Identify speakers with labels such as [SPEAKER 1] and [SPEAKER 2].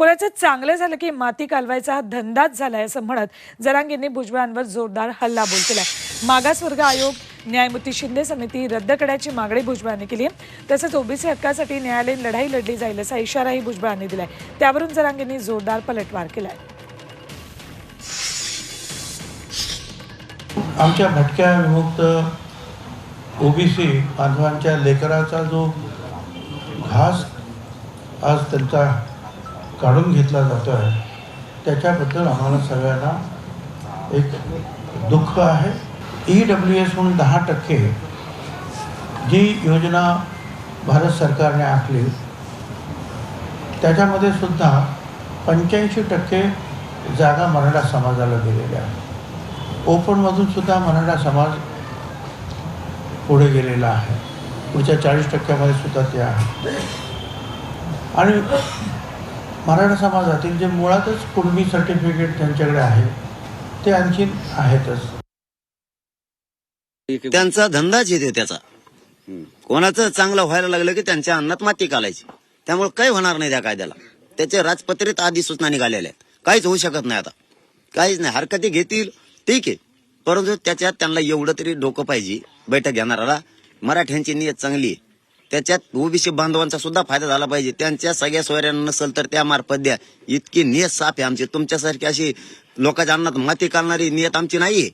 [SPEAKER 1] कोणाचं चांगलं झालं की माती कालवायचा हा धंदाच झालाय असं म्हणत जरांगेंनी भुजबळांवर जोरदार हल्लाबोल केला मागासवर्ग आयोग न्यायमूर्ती शिंदे समिती रद्द करण्याची मागणी भुजबळांनी केली आहे. तसंच ओबीसी हक्कासाठी न्यायालयीन लढाई लढली जाईल असा इशाराही भुजबळांनी दिलाय. त्यावरून जरांगेंनी जोरदार पलटवार केलाय.
[SPEAKER 2] आमच्या भटक्या विमुक्त ओबीसी बांधवांच्या लेकराचा जो घास आज त्यांचा काढून घेतला जातो आहे त्याच्याबद्दल आम्हाला सगळ्यांना एक दुःख आहे. ई डब्ल्यू एस म्हणून दहा टक्के जी योजना भारत सरकारने आखली त्याच्यामध्ये सुद्धा पंच्याऐंशी टक्के जागा मराठा समाजाला दिलेल्या ओपनमधून सुद्धा मराठा समाज पुढे गेलेला आहे. पुढच्या चाळीस टक्क्यामध्ये सुद्धा ते आहे. आणि मराठा समाजातील जे मुळातच कुणबी सर्टिफिकेट त्यांच्याकडे आहे ते आणखीन आहेतच.
[SPEAKER 3] त्यांचा धंदाच येते त्याचा. कोणाचं चांगलं व्हायला लागलं की त्यांच्या अन्नात माती घालायची. त्यामुळे काही होणार नाही त्या कायद्याला. त्याचे राजपत्रित आधी सूचना निघालेल्या आहेत. काहीच होऊ शकत नाही आता. काहीच नाही. हरकती घेतील ठीक आहे. परंतु त्याच्यात त्यांना एवढं तरी डोकं पाहिजे बैठक घेणाऱ्याला. मराठ्यांची नियत चांगली आहे. त्याच्यात ओबीसी बांधवांचा सुद्धा फायदा झाला पाहिजे. त्यांच्या सगळ्या सोयऱ्यांना नसेल तर त्या मार्फत द्या. इतकी नियत साफ आहे आमची. तुमच्यासारखी अशी लोकांच्या अन्नात माती काढणारी नियत आमची नाहीये.